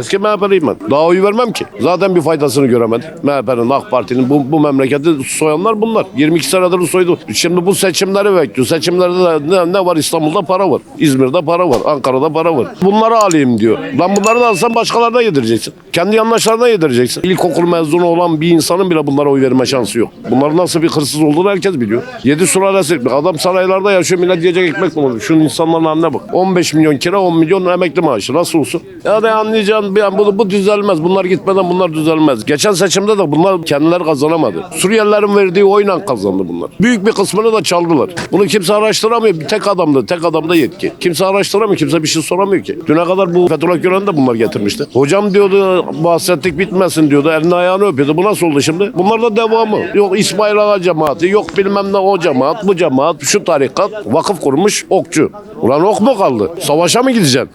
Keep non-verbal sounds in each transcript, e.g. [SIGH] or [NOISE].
Eski MHP'liyim ben. Daha oy vermem ki. Zaten bir faydasını göremedim. MHP'nin, AK Parti'nin bu, bu memleketi soyanlar bunlar. 22 senedir soydu. Şimdi bu seçimleri bekliyor. Seçimlerde de ne, ne var? İstanbul'da para var. İzmir'de para var. Ankara'da para var. Bunları alayım diyor. Lan bunları da alsan başkalarına yedireceksin. Kendi yandaşlarına yedireceksin. İlkokul mezunu olan bir insanın bile bunlara oy verme şansı yok. Bunların nasıl bir hırsız olduğunu herkes biliyor. Yedi sülalesi. Adam saraylarda yaşıyor. Millet yiyecek ekmek olur? Şunun insanların haline bak. 15 milyon kira, 10 milyon emekli maaşı. Nasıl olsun? Ya da anlayacağın bir an bu, bu düzelmez. Bunlar gitmeden bunlar düzelmez. Geçen seçimde de bunlar kendileri kazanamadı. Suriyelilerin verdiği oyla kazandı bunlar. Büyük bir kısmını da çaldılar. Bunu kimse araştıramıyor. Bir tek adamda, tek adamda yetki. Kimse araştıramıyor. Kimse bir şey soramıyor ki. Düne kadar bu Fethullah Gülen de bunlar getirmişti. Hocam diyordu bahsettik bitmesin diyordu. Elini ayağını öpüyordu. Bu nasıl oldu şimdi? Bunlar da devamı. Yok İsmail Ağa cemaati, yok bilmem ne o cemaat, bu cemaat, şu tarikat vakıf kurmuş okçu. Ulan ok mu kaldı? Savaşa mı gideceksin?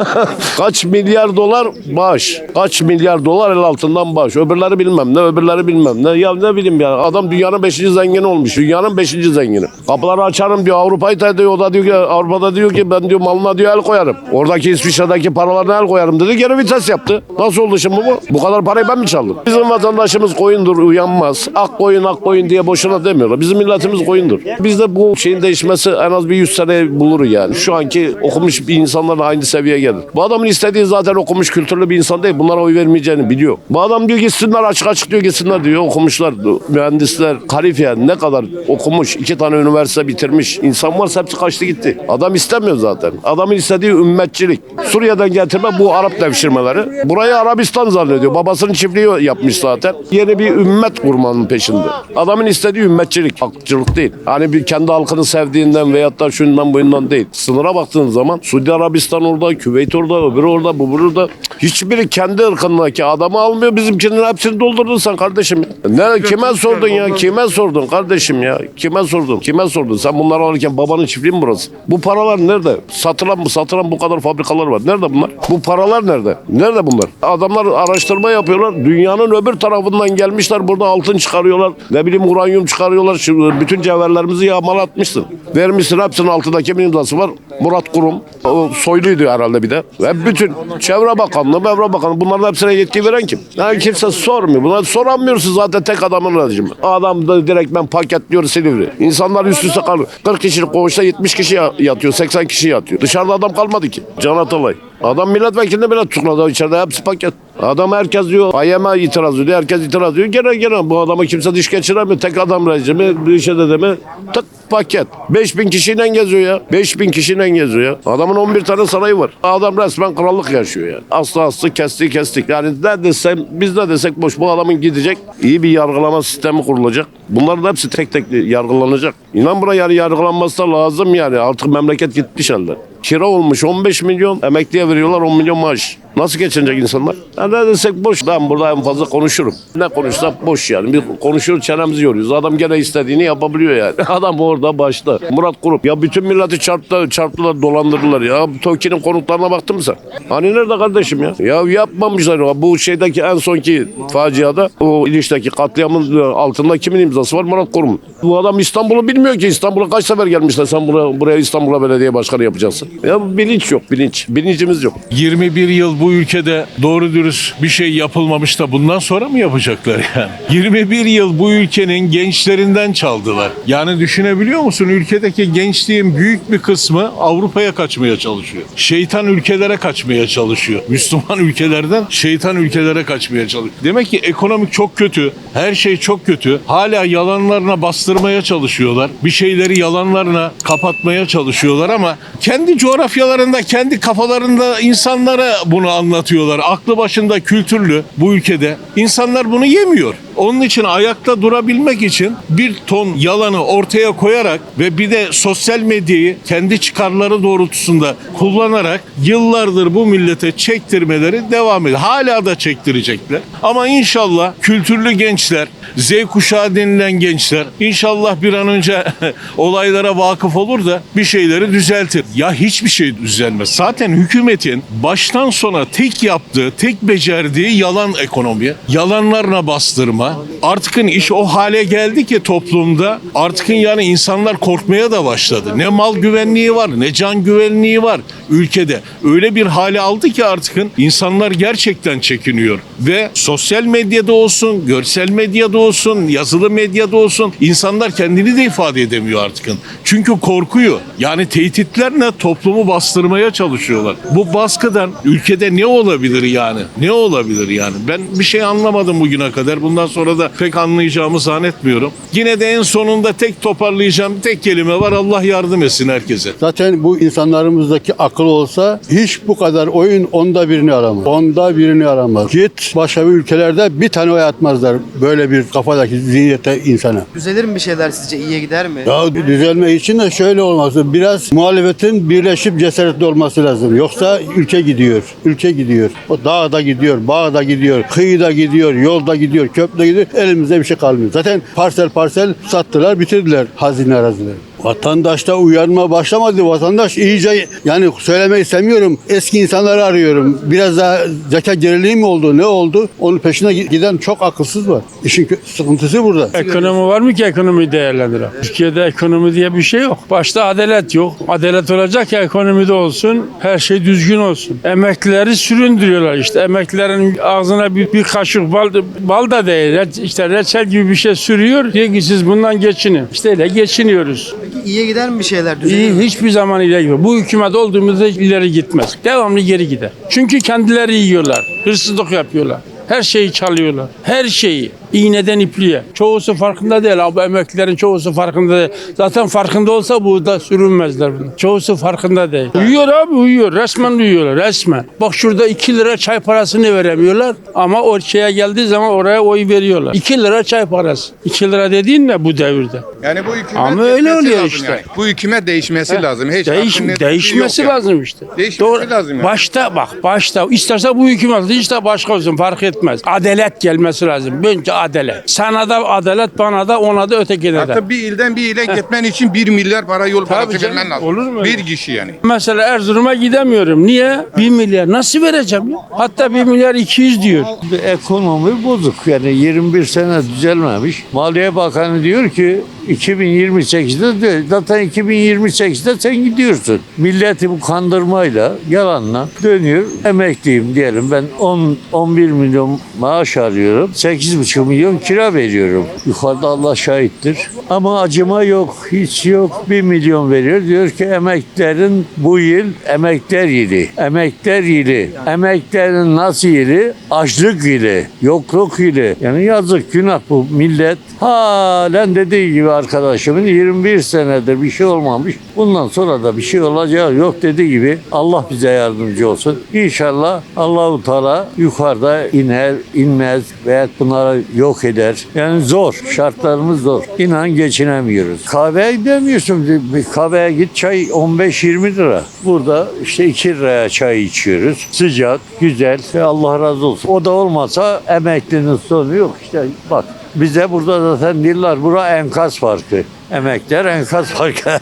[LAUGHS] Kaç milyar dolar bağış. Kaç milyar dolar el altından bağış. Öbürleri bilmem ne, öbürleri bilmem ne. Ya ne bileyim ya. Adam dünyanın beşinci zengini olmuş. Dünyanın beşinci zengini. Kapıları açarım diyor. Avrupa'yı da diyor. O da diyor ki Avrupa'da diyor ki ben diyor malına diyor el koyarım. Oradaki İsviçre'deki paralarına el koyarım dedi. Geri vites yaptı. Nasıl oldu şimdi bu? Bu kadar parayı ben mi çaldım? Bizim vatandaşımız koyundur uyanmaz. Ak koyun ak koyun diye boşuna demiyorlar. Bizim milletimiz koyundur. Bizde bu şeyin değişmesi en az bir 100 sene bulur yani. Şu anki okumuş bir insanlarla aynı seviyeye gelir. Bu adamın istediği zaten okumuş kültürlü bir insan değil. Bunlara oy vermeyeceğini biliyor. Bu adam diyor gitsinler açık açık diyor gitsinler diyor. Okumuşlar, mühendisler, kalifiye ne kadar okumuş, iki tane üniversite bitirmiş insan varsa hepsi kaçtı gitti. Adam istemiyor zaten. Adamın istediği ümmetçilik. Suriye'den getirme bu Arap devşirmeleri. Burayı Arabistan zannediyor. Babasının çiftliği yapmış zaten. Yeni bir ümmet kurmanın peşinde. Adamın istediği ümmetçilik, hakçılık değil. Hani bir kendi halkını sevdiğinden veyahut da şundan buyundan değil. Sınıra baktığın zaman Suudi Arabistan orada, Küveyt orada, öbürü orada, bu burada. Hiçbiri kendi ırkındaki adamı almıyor. Bizimkinin hepsini doldurdun sen kardeşim. Ne, kime sordun ya? Kime sordun kardeşim ya? Kime sordun? Kime sordun? Sen bunları alırken babanın çiftliği mi burası? Bu paralar nerede? Satılan mı? Satılan bu kadar fabrikalar var. Nerede bunlar? Bu paralar nerede? Nerede bunlar? Adamlar araştırma yapıyorlar. Dünyanın öbür tarafından gelmişler. Burada altın çıkarıyorlar. Ne bileyim uranyum çıkarıyorlar. Şimdi bütün cevherlerimizi yağmalatmışsın. Vermişsin hepsinin altında kimin imzası var? Murat Kurum. O soyluydu herhalde bir de. Ve bütün çevre bakanlığı, mevra bakanlığı bunların hepsine yetki veren kim? Yani kimse sormuyor. Bunlar soramıyorsun zaten tek adamın aracım. Adam da direkt ben paketliyor Silivri. İnsanlar üst üste kalıyor. 40 kişilik koğuşta 70 kişi ya- yatıyor, 80 kişi yatıyor. Dışarıda adam kalmadı ki. Can Atalay. Adam milletvekilini bile tutukladı içeride hepsi paket. Adam herkes diyor AYM'e itiraz ediyor. Herkes itiraz ediyor. Gene gene bu adama kimse diş geçiremiyor. Tek adam rejimi bir şey de mi? Tık paket. 5000 kişiyle geziyor ya. 5000 kişiyle geziyor ya. Adamın 11 tane sarayı var. Adam resmen krallık yaşıyor yani. Aslı aslı kesti kestik. Yani ne desem biz ne desek boş. Bu adamın gidecek. iyi bir yargılama sistemi kurulacak. Bunların hepsi tek tek yargılanacak. İnan buna yani yargılanması lazım yani. Artık memleket gitmiş halde. Kira olmuş 15 milyon, emekliye veriyorlar 10 milyon maaş. Nasıl geçinecek insanlar? Ya ne desek boş. Ben burada en fazla konuşurum. Ne konuşsak boş yani. Bir konuşuyoruz çenemizi yoruyoruz. Adam gene istediğini yapabiliyor yani. [LAUGHS] Adam orada başta. Murat Kurup. Ya bütün milleti çarptı, çarptılar, dolandırdılar ya. TOKİ'nin konuklarına baktın mı sen? Hani nerede kardeşim ya? Ya yapmamışlar. ya. Bu şeydeki en sonki faciada o ilişteki katliamın altında kimin imzası var? Murat Kurum. Bu adam İstanbul'u bilmiyor ki. İstanbul'a kaç sefer gelmişler. Sen buraya, buraya İstanbul'a belediye başkanı yapacaksın. Ya bilinç yok, bilinç. Bilincimiz yok. 21 yıl bu ülkede doğru dürüst bir şey yapılmamış da bundan sonra mı yapacaklar yani? [LAUGHS] 21 yıl bu ülkenin gençlerinden çaldılar. Yani düşünebiliyor musun? Ülkedeki gençliğin büyük bir kısmı Avrupa'ya kaçmaya çalışıyor. Şeytan ülkelere kaçmaya çalışıyor. [LAUGHS] Müslüman ülkelerden şeytan ülkelere kaçmaya çalışıyor. Demek ki ekonomik çok kötü. Her şey çok kötü. Hala yalanlarına bastırmaya çalışıyorlar. Bir şeyleri yalanlarına kapatmaya çalışıyorlar ama kendi coğrafyalarında, kendi kafalarında insanlara bunu anlatıyorlar. Aklı başında kültürlü bu ülkede. İnsanlar bunu yemiyor. Onun için ayakta durabilmek için bir ton yalanı ortaya koyarak ve bir de sosyal medyayı kendi çıkarları doğrultusunda kullanarak yıllardır bu millete çektirmeleri devam ediyor. Hala da çektirecekler. Ama inşallah kültürlü gençler, Z kuşağı denilen gençler inşallah bir an önce [LAUGHS] olaylara vakıf olur da bir şeyleri düzeltir. Ya hiçbir şey düzelmez. Zaten hükümetin baştan sona tek yaptığı, tek becerdiği yalan ekonomi. Yalanlarına bastırma, ama artık iş o hale geldi ki toplumda artık yani insanlar korkmaya da başladı. Ne mal güvenliği var ne can güvenliği var ülkede. Öyle bir hale aldı ki artık insanlar gerçekten çekiniyor. Ve sosyal medyada olsun, görsel medyada olsun, yazılı medyada olsun insanlar kendini de ifade edemiyor artık. Çünkü korkuyor. Yani tehditlerle toplumu bastırmaya çalışıyorlar. Bu baskıdan ülkede ne olabilir yani? Ne olabilir yani? Ben bir şey anlamadım bugüne kadar. Bundan sonra da pek anlayacağımı zannetmiyorum. Yine de en sonunda tek toparlayacağım tek kelime var. Allah yardım etsin herkese. Zaten bu insanlarımızdaki akıl olsa hiç bu kadar oyun onda birini aramaz. Onda birini aramaz. Git başka bir ülkelerde bir tane oy atmazlar böyle bir kafadaki zihniyette insana. Düzelir mi bir şeyler sizce? İyiye gider mi? Ya düzelme için de şöyle olması biraz muhalefetin birleşip cesaretli olması lazım. Yoksa ülke gidiyor. Ülke gidiyor. O dağda gidiyor, bağda gidiyor, kıyıda gidiyor, yolda gidiyor, köprüde gidiyor. Elimizde bir şey kalmıyor. Zaten parsel parsel sattılar, bitirdiler hazine arazileri. Vatandaşta uyanma başlamadı. Vatandaş iyice yani söylemeyi istemiyorum. Eski insanları arıyorum. Biraz daha zeka geriliği mi oldu? Ne oldu? Onun peşine giden çok akılsız var. İşin sıkıntısı burada. Ekonomi var mı ki ekonomiyi değerlendiren? Türkiye'de ekonomi diye bir şey yok. Başta adalet yok. Adalet olacak ki ekonomide olsun, her şey düzgün olsun. Emeklileri süründürüyorlar işte. Emeklilerin ağzına bir, bir kaşık bal, bal da değil. işte reçel gibi bir şey sürüyor. Diyor ki siz bundan geçinin. İşte öyle geçiniyoruz. Peki iyiye gider mi bir şeyler? Düzelir İyi, hiçbir zaman ileri gitmez. Bu hükümet olduğumuzda ileri gitmez. Devamlı geri gider. Çünkü kendileri yiyorlar. Hırsızlık yapıyorlar. Her şeyi çalıyorlar. Her şeyi. İğneden ipliğe. Çoğusu farkında değil. Abi emeklilerin çoğusu farkında değil. Zaten farkında olsa bu da sürünmezler bunu. Çoğusu farkında değil. Uyuyor abi uyuyor. Resmen uyuyorlar. Resmen. Bak şurada 2 lira çay parasını veremiyorlar. Ama o şeye geldiği zaman oraya oy veriyorlar. 2 lira çay parası. 2 lira dediğin ne bu devirde? Yani bu hükümet Ama öyle oluyor lazım işte. yani. Bu hükümet değişmesi lazım. Hiç Değiş, net değişmesi yok yani. lazım işte. Değişmesi lazım yani. Başta bak başta isterse bu hükümet işte başka olsun fark etmez. Adalet gelmesi lazım. Önce adalet. Sana da adalet bana da ona da ötekine de. Hatta bir ilden bir ile gitmen için bir milyar para yol parası canım, vermen lazım. olur mu öyle? Bir kişi yani. Mesela Erzurum'a gidemiyorum. Niye? 1 milyar. Nasıl vereceğim ya? Hatta 1 milyar 200 diyor. Ekonomi bozuk yani 21 sene düzelmemiş. Maliye Bakanı diyor ki 2028'de de zaten 2028'de sen gidiyorsun. Milleti bu kandırmayla, yalanla dönüyor. Emekliyim diyelim ben 10 11 milyon maaş alıyorum. 8,5 milyon kira veriyorum. Yukarıda Allah şahittir. Ama acıma yok, hiç yok. 1 milyon veriyor. Diyor ki emeklerin bu yıl emekler yılı. Emekler yılı. Emeklerin nasıl yılı? Açlık yılı. Yokluk yılı. Yani yazık günah bu millet. Halen dediği gibi arkadaşımın 21 senedir bir şey olmamış. Bundan sonra da bir şey olacağı yok dediği gibi Allah bize yardımcı olsun. İnşallah Allahu Teala yukarıda iner, inmez veya bunları yok eder. Yani zor. Şartlarımız zor. İnan geçinemiyoruz. Kahveye gidemiyorsun. Bir kahveye git çay 15-20 lira. Burada işte 2 liraya çay içiyoruz. Sıcak, güzel. Ve Allah razı olsun. O da olmasa emeklinin sonu yok. İşte bak bize burada zaten diyorlar bura enkaz farkı. Emekler enkaz farkı. [LAUGHS]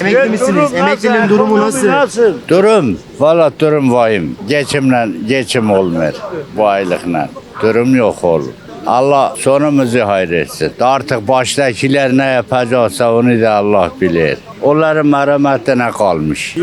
Emekli misiniz? Emeklinin durumu nasıl? Durum, valla durum vahim. Geçimle, geçim olmuyor bu aylıkla. Durum yok oğlum. Allah sonumuzu hayretsin. Artık baştakiler ne yapacaksa onu da Allah bilir. Onların merhametine kalmış.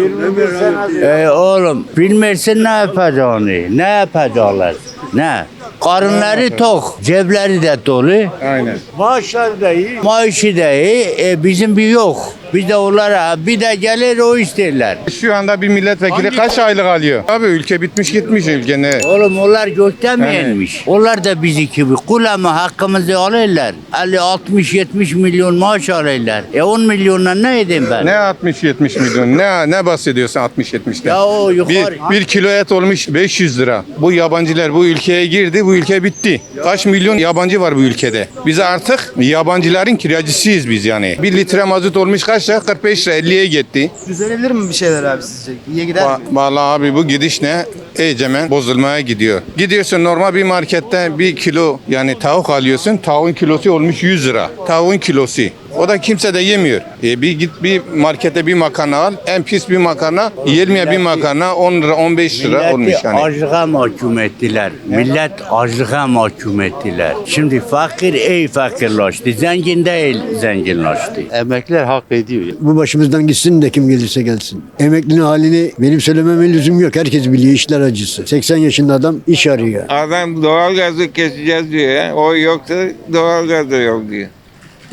Ey oğlum bilmirsin ne yapacağını. Ne yapacaklar? Ne? Karınları tok, cepleri de dolu. Aynen. Maaşlar da iyi. Maaşı da iyi, e, bizim bir yok. Bir de onlara bir de gelir o isterler. Şu anda bir milletvekili kaç aylık alıyor? Abi ülke bitmiş gitmiş ülke ne? Oğlum onlar gökten mi inmiş? Onlar da bizi gibi kulama hakkımızı alırlar. 50 60 70 milyon maaş alırlar. E 10 milyonla ne edeyim ben? Ne 60-70 milyon? Ne ne bahsediyorsun 60-70'ten? Ya o yukarı. Bir, bir kilo et olmuş 500 lira. Bu yabancılar bu ülkeye girdi, bu ülke bitti. Kaç milyon yabancı var bu ülkede? Biz artık yabancıların kiracısıyız biz yani. Bir litre mazot olmuş kaç lira? 45 lira 50'ye gitti. Düzelebilir mi bir şeyler abi sizce? İyiye gider mi? Va- Vallahi abi bu gidiş ne? Egemen bozulmaya gidiyor. Gidiyorsun normal bir markette bir kilo yani tavuk alıyorsun. Tavuğun kilosu olmuş 100 lira. Tavuğun kilosu. O da kimse de yemiyor. E, bir git bir markete bir makarna al. En pis bir makarna 20'ye bir makarna 10 lira 15 lira olmuş yani. açlığa mahkum ettiler. Millet açlığa mahkum ettiler. Şimdi fakir ey fakirlaştı. Zengin değil zenginlaştı. Emekliler hak ediyor. Bu başımızdan gitsin de kim gelirse gelsin. Emeklinin halini benim söylememe lüzum yok. Herkes biliyor işler acısı. 80 yaşında adam iş arıyor. Adam doğalgazı keseceğiz diyor ya. O yoksa doğalgaz da yok diyor.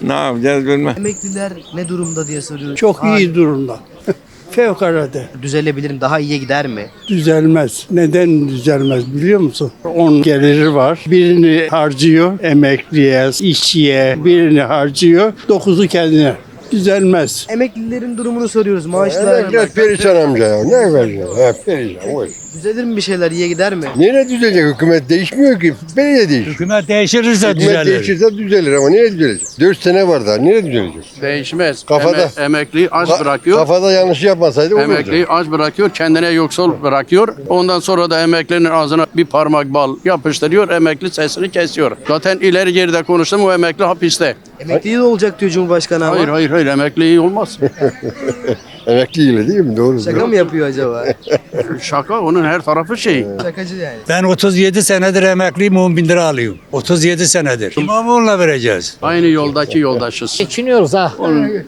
Ne yapacağız bilmem. Emekliler ne durumda diye soruyoruz. Çok Hal- iyi durumda. [LAUGHS] Fevkalade. Düzelebilir mi? Daha iyiye gider mi? Düzelmez. Neden düzelmez biliyor musun? On geliri var. Birini harcıyor emekliye, işçiye, birini harcıyor. Dokuzu kendine. Düzelmez. Emeklilerin durumunu soruyoruz. Maaşlar perişan amca ya. Ne vereceğim? Hep perişan. Düzelir mi bir şeyler? iyiye gider mi? Nereye düzelecek? Hükümet değişmiyor ki. Belediye değiş. Hükümet değişirse Hükümet değişirse düzelir ama nereye düzelecek? 4 sene var daha. Nereye düzelecek? Değişmez. Kafada. emekliyi aç Ka- Kafada yanlış yapmasaydı olurdu. Emekliyi aç bırakıyor, kendine yoksul bırakıyor. Ondan sonra da emeklinin ağzına bir parmak bal yapıştırıyor, emekli sesini kesiyor. Zaten ileri geride konuştum, o emekli hapiste. Emekli de olacak diyor Cumhurbaşkanı ama. Hayır hayır hayır, emekli iyi olmaz. [LAUGHS] Emekliyle değil mi? Doğru. Şaka mı yapıyor acaba? [LAUGHS] Şaka, onun her tarafı şey. Şakacı yani. Ben 37 senedir emekliyim 10 bin lira alıyorum. 37 senedir. İmamoğlu'na vereceğiz. Aynı yoldaki yoldaşız. Geçiniyoruz ha.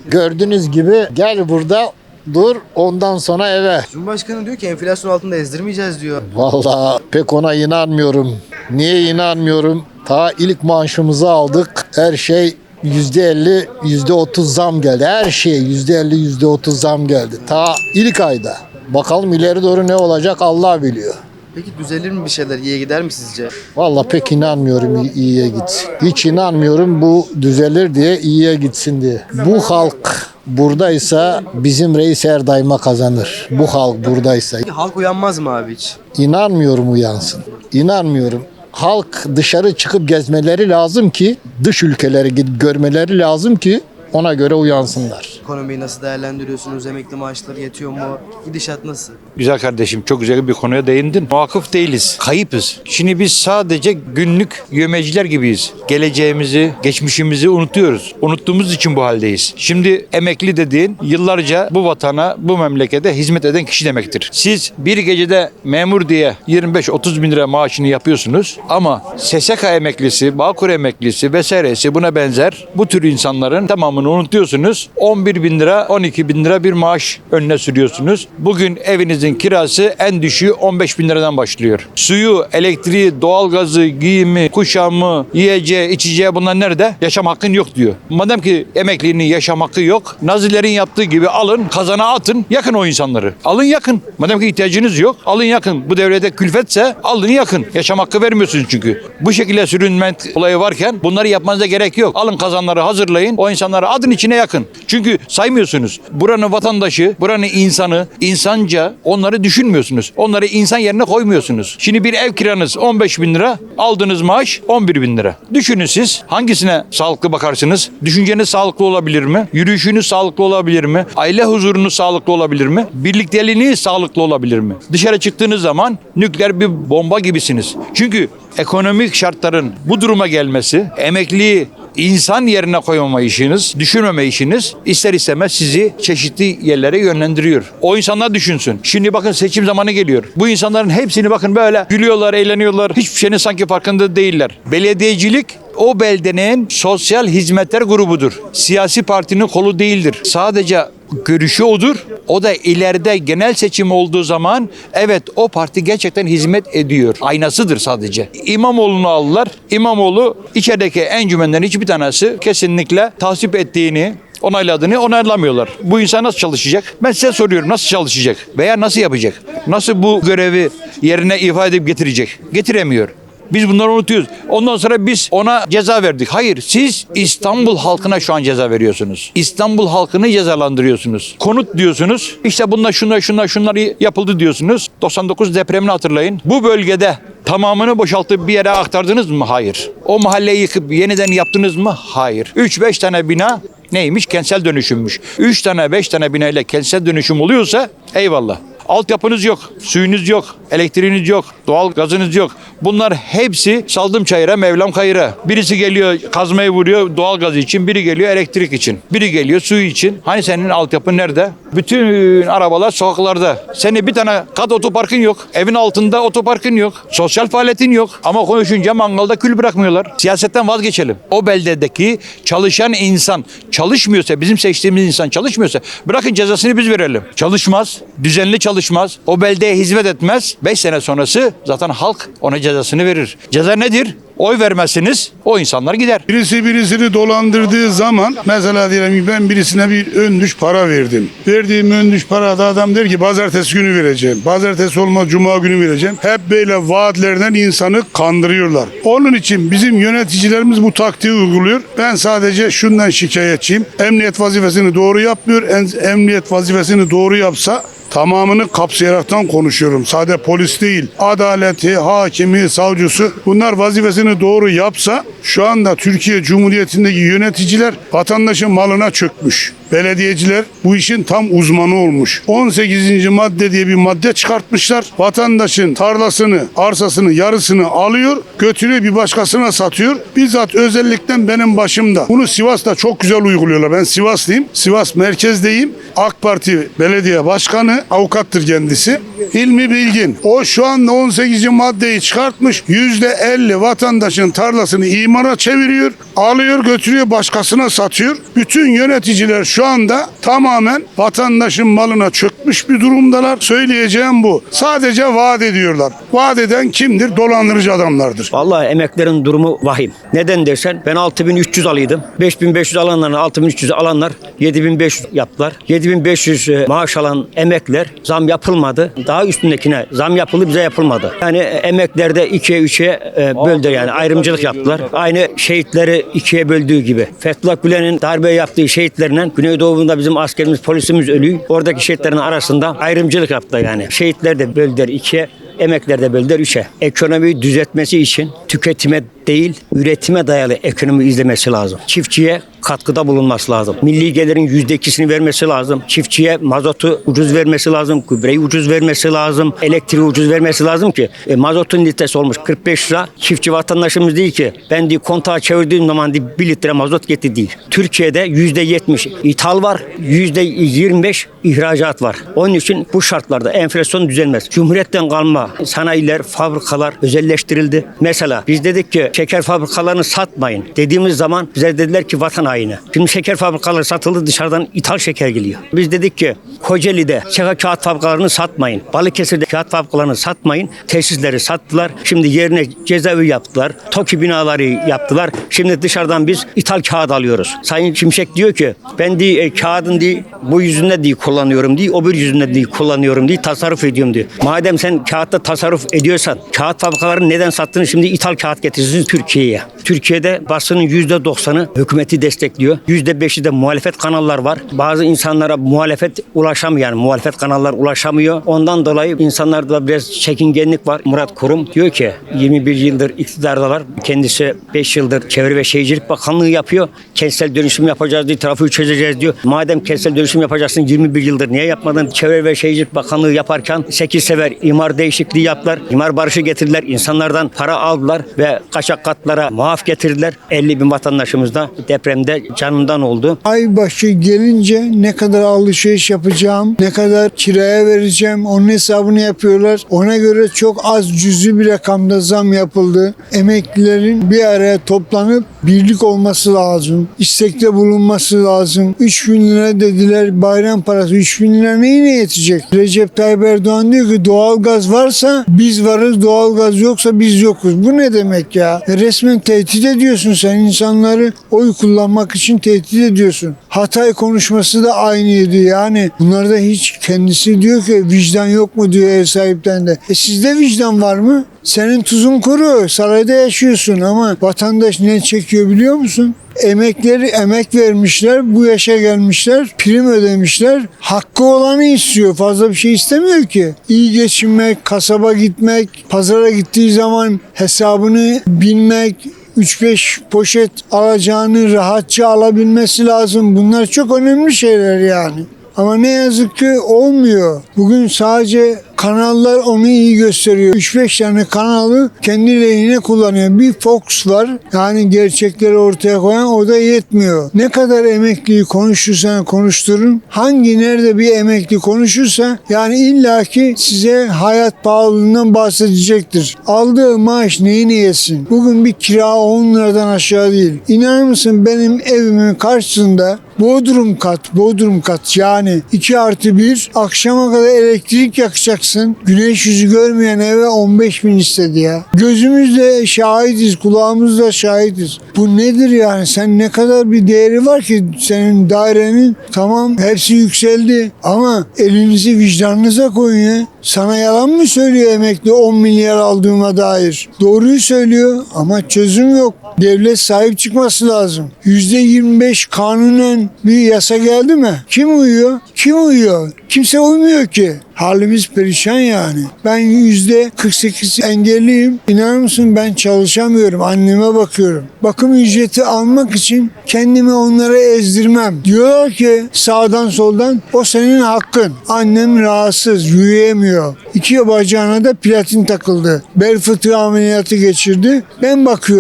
Gördüğünüz gibi gel burada dur ondan sonra eve. Cumhurbaşkanı diyor ki enflasyon altında ezdirmeyeceğiz diyor. Vallahi pek ona inanmıyorum. Niye inanmıyorum? Ta ilk maaşımızı aldık. Her şey yüzde elli, yüzde otuz zam geldi. Her şeye yüzde elli, yüzde otuz zam geldi. Ta ilk ayda. Bakalım ileri doğru ne olacak Allah biliyor. Peki düzelir mi bir şeyler? İyiye gider mi sizce? Vallahi pek inanmıyorum iyi- iyiye gitsin. Hiç inanmıyorum bu düzelir diye iyiye gitsin diye. Bu halk buradaysa bizim reis her daima kazanır. Bu halk buradaysa. Peki halk uyanmaz mı abi hiç? İnanmıyorum uyansın. İnanmıyorum. Halk dışarı çıkıp gezmeleri lazım ki dış ülkelere gidip görmeleri lazım ki ona göre uyansınlar. Ekonomiyi nasıl değerlendiriyorsunuz? Emekli maaşları yetiyor mu? Gidişat nasıl? Güzel kardeşim çok güzel bir konuya değindin. Vakıf değiliz. Kayıpız. Şimdi biz sadece günlük yömeciler gibiyiz. Geleceğimizi, geçmişimizi unutuyoruz. Unuttuğumuz için bu haldeyiz. Şimdi emekli dediğin yıllarca bu vatana, bu memlekete hizmet eden kişi demektir. Siz bir gecede memur diye 25-30 bin lira maaşını yapıyorsunuz ama SSK emeklisi, Bağkur emeklisi vesairesi buna benzer bu tür insanların tamamını unutuyorsunuz. 11 bin lira, 12 bin lira bir maaş önüne sürüyorsunuz. Bugün evinizin kirası en düşüğü 15 bin liradan başlıyor. Suyu, elektriği, doğalgazı, giyimi, kuşamı, yiyeceği, içeceği bunlar nerede? Yaşam hakkın yok diyor. Madem ki emeklinin yaşam hakkı yok, Nazilerin yaptığı gibi alın, kazana atın, yakın o insanları. Alın yakın. Madem ki ihtiyacınız yok, alın yakın. Bu devrede külfetse alın yakın. Yaşam hakkı vermiyorsunuz çünkü. Bu şekilde sürünme olayı varken bunları yapmanıza gerek yok. Alın kazanları hazırlayın, o insanları adın içine yakın. Çünkü saymıyorsunuz. Buranın vatandaşı, buranın insanı, insanca onları düşünmüyorsunuz. Onları insan yerine koymuyorsunuz. Şimdi bir ev kiranız 15 bin lira, aldığınız maaş 11 bin lira. Düşünün siz hangisine sağlıklı bakarsınız? Düşünceniz sağlıklı olabilir mi? Yürüyüşünüz sağlıklı olabilir mi? Aile huzurunuz sağlıklı olabilir mi? Birlikteliğiniz sağlıklı olabilir mi? Dışarı çıktığınız zaman nükleer bir bomba gibisiniz. Çünkü ekonomik şartların bu duruma gelmesi, emekliyi insan yerine koymama işiniz, düşünmeme işiniz ister istemez sizi çeşitli yerlere yönlendiriyor. O insanlar düşünsün. Şimdi bakın seçim zamanı geliyor. Bu insanların hepsini bakın böyle gülüyorlar, eğleniyorlar. Hiçbir şeyin sanki farkında değiller. Belediyecilik o beldenin sosyal hizmetler grubudur. Siyasi partinin kolu değildir. Sadece görüşü odur. O da ileride genel seçim olduğu zaman evet o parti gerçekten hizmet ediyor. Aynasıdır sadece. İmamoğlu'nu aldılar. İmamoğlu içerideki encümenden hiçbir tanesi kesinlikle tasvip ettiğini onayladığını onaylamıyorlar. Bu insan nasıl çalışacak? Ben size soruyorum nasıl çalışacak? Veya nasıl yapacak? Nasıl bu görevi yerine ifade edip getirecek? Getiremiyor. Biz bunları unutuyoruz. Ondan sonra biz ona ceza verdik. Hayır siz İstanbul halkına şu an ceza veriyorsunuz. İstanbul halkını cezalandırıyorsunuz. Konut diyorsunuz. İşte bunlar şunlar şunlar şunlar yapıldı diyorsunuz. 99 depremini hatırlayın. Bu bölgede tamamını boşaltıp bir yere aktardınız mı? Hayır. O mahalleyi yıkıp yeniden yaptınız mı? Hayır. 3-5 tane bina neymiş? Kentsel dönüşümmüş. 3 tane 5 tane bina ile kentsel dönüşüm oluyorsa eyvallah. Altyapınız yok, suyunuz yok, elektriğiniz yok, doğal gazınız yok. Bunlar hepsi saldım çayıra, Mevlam kayıra. Birisi geliyor kazmayı vuruyor doğal gaz için, biri geliyor elektrik için, biri geliyor suyu için. Hani senin altyapın nerede? Bütün arabalar sokaklarda. Senin bir tane kat otoparkın yok, evin altında otoparkın yok, sosyal faaliyetin yok. Ama konuşunca mangalda kül bırakmıyorlar. Siyasetten vazgeçelim. O beldedeki çalışan insan çalışmıyorsa, bizim seçtiğimiz insan çalışmıyorsa bırakın cezasını biz verelim. Çalışmaz, düzenli çalışmaz, o beldeye hizmet etmez. 5 sene sonrası zaten halk ona cezasını verir. Ceza nedir? Oy vermezsiniz, o insanlar gider. Birisi birisini dolandırdığı zaman mesela diyelim ki ben birisine bir ön düş para verdim. Verdiğim ön düş parada adam der ki pazartesi günü vereceğim. Pazartesi olmaz cuma günü vereceğim. Hep böyle vaatlerden insanı kandırıyorlar. Onun için bizim yöneticilerimiz bu taktiği uyguluyor. Ben sadece şundan şikayetçiyim. Emniyet vazifesini doğru yapmıyor. Emniyet vazifesini doğru yapsa Tamamını kapsayaraktan konuşuyorum. Sade polis değil. Adaleti, hakimi, savcısı bunlar vazifesini doğru yapsa şu anda Türkiye Cumhuriyeti'ndeki yöneticiler vatandaşın malına çökmüş. Belediyeciler bu işin tam uzmanı olmuş. 18. madde diye bir madde çıkartmışlar. Vatandaşın tarlasını, arsasını, yarısını alıyor, götürüyor bir başkasına satıyor. Bizzat özellikle benim başımda. Bunu Sivas'ta çok güzel uyguluyorlar. Ben Sivaslıyım. Sivas merkezdeyim. AK Parti belediye başkanı, avukattır kendisi. Hilmi Bilgin. O şu anda 18. maddeyi çıkartmış. %50 vatandaşın tarlasını imara çeviriyor. Alıyor götürüyor başkasına satıyor. Bütün yöneticiler şu anda tamamen vatandaşın malına çökmüş bir durumdalar. Söyleyeceğim bu. Sadece vaat ediyorlar. Vaat eden kimdir? Dolandırıcı adamlardır. Vallahi emeklerin durumu vahim. Neden dersen ben 6300 alıydım. 5500 alanların 6300 alanlar 7500 yaptılar. 7500 e, maaş alan emekler zam yapılmadı. Daha üstündekine zam yapıldı bize yapılmadı. Yani e, emeklerde ikiye üçe e, böldü yani ayrımcılık yaptılar. Aynı şehitleri ikiye böldüğü gibi. Fethullah Gülen'in darbe yaptığı şehitlerle Güneydoğu'nda bizim askerimiz polisimiz ölüyor. Oradaki şehitlerin arasında ayrımcılık yaptılar yani. Şehitler de böldüler ikiye Emekler de böldüler üçe. Ekonomiyi düzeltmesi için tüketime değil, üretime dayalı ekonomi izlemesi lazım. Çiftçiye katkıda bulunması lazım. Milli gelirin yüzde ikisini vermesi lazım. Çiftçiye mazotu ucuz vermesi lazım. Gübreyi ucuz vermesi lazım. Elektriği ucuz vermesi lazım ki e, mazotun litresi olmuş 45 lira. Çiftçi vatandaşımız değil ki ben diye kontağı çevirdiğim zaman diye 1 litre mazot getir değil. Türkiye'de yüzde 70 ithal var. Yüzde 25 ihracat var. Onun için bu şartlarda enflasyon düzelmez. Cumhuriyetten kalma sanayiler, fabrikalar özelleştirildi. Mesela biz dedik ki şeker fabrikalarını satmayın. Dediğimiz zaman bize dediler ki vatan haini. Şimdi şeker fabrikaları satıldı dışarıdan ithal şeker geliyor. Biz dedik ki Kocaeli'de şeker kağıt fabrikalarını satmayın. Balıkesir'de kağıt fabrikalarını satmayın. Tesisleri sattılar. Şimdi yerine cezaevi yaptılar. TOKİ binaları yaptılar. Şimdi dışarıdan biz ithal kağıt alıyoruz. Sayın Şimşek diyor ki ben diye e, kağıdın diye bu yüzünde diye kullanıyorum diye o bir yüzünde diye kullanıyorum diye tasarruf ediyorum diyor. Madem sen kağıtta tasarruf ediyorsan kağıt fabrikalarını neden sattığını şimdi ithal kağıt getirsin Türkiye'ye. Türkiye'de basının yüzde doksanı hükümeti destekliyor. Yüzde beşi de muhalefet kanallar var. Bazı insanlara muhalefet ulaşamıyor yani muhalefet kanallar ulaşamıyor. Ondan dolayı insanlarda biraz çekingenlik var. Murat Kurum diyor ki 21 yıldır iktidardalar. Kendisi 5 yıldır Çevre ve Şehircilik Bakanlığı yapıyor. Kentsel dönüşüm yapacağız diye trafiği çözeceğiz diyor. Madem kentsel dönüşüm yapacaksın 21 yıldır niye yapmadın? Çevre ve Şehircilik Bakanlığı yaparken 8 sefer imar değişikliği yaptılar. İmar barışı getirdiler. İnsanlardan para aldılar ve kaçak katlara muaf getirdiler. 50 bin vatandaşımız da depremde canından oldu. Aybaşı gelince ne kadar alışveriş yapacağım, ne kadar kiraya vereceğim onun hesabını yapıyorlar. Ona göre çok az cüzi bir rakamda zam yapıldı. Emeklilerin bir araya toplanıp birlik olması lazım. İstekte bulunması lazım. 3 bin lira dediler bayram parası. 3 bin lira neyine yetecek? Recep Tayyip Erdoğan diyor ki doğalgaz varsa biz varız, doğalgaz yoksa biz yokuz. Bu ne demek ya? Resmen tehdit ediyorsun sen insanları oy kullanmak için tehdit ediyorsun. Hatay konuşması da aynıydı yani. Bunlarda hiç kendisi diyor ki vicdan yok mu diyor ev sahipten de. E sizde vicdan var mı? Senin tuzun kuru, sarayda yaşıyorsun ama vatandaş ne çekiyor biliyor musun? Emekleri emek vermişler, bu yaşa gelmişler, prim ödemişler. Hakkı olanı istiyor, fazla bir şey istemiyor ki. İyi geçinmek, kasaba gitmek, pazara gittiği zaman hesabını bilmek, 3-5 poşet alacağını rahatça alabilmesi lazım. Bunlar çok önemli şeyler yani. Ama ne yazık ki olmuyor. Bugün sadece kanallar onu iyi gösteriyor. 3-5 tane kanalı kendi lehine kullanıyor. Bir Fox var. Yani gerçekleri ortaya koyan o da yetmiyor. Ne kadar emekliyi konuşursan konuşturun. Hangi nerede bir emekli konuşursa yani illaki size hayat pahalılığından bahsedecektir. Aldığı maaş neyini yesin? Bugün bir kira 10 liradan aşağı değil. İnanır mısın benim evimin karşısında Bodrum kat, Bodrum kat yani 2 artı 1 akşama kadar elektrik yakacaksın. Güneş yüzü görmeyen eve 15 bin istedi ya. Gözümüzle şahidiz, kulağımızla şahidiz. Bu nedir yani? Sen ne kadar bir değeri var ki senin dairenin? Tamam hepsi yükseldi ama elinizi vicdanınıza koyun ya. Sana yalan mı söylüyor emekli 10 milyar aldığıma dair? Doğruyu söylüyor ama çözüm yok. Devlet sahip çıkması lazım. %25 kanunen bir yasa geldi mi? Kim uyuyor? Kim uyuyor? Kimse uymuyor ki. Halimiz perişan yani. Ben yüzde 48 engelliyim. İnanır mısın ben çalışamıyorum. Anneme bakıyorum. Bakım ücreti almak için kendimi onlara ezdirmem. Diyorlar ki sağdan soldan o senin hakkın. Annem rahatsız, yürüyemiyor. İki bacağına da platin takıldı. Bel fıtığı ameliyatı geçirdi. Ben bakıyorum.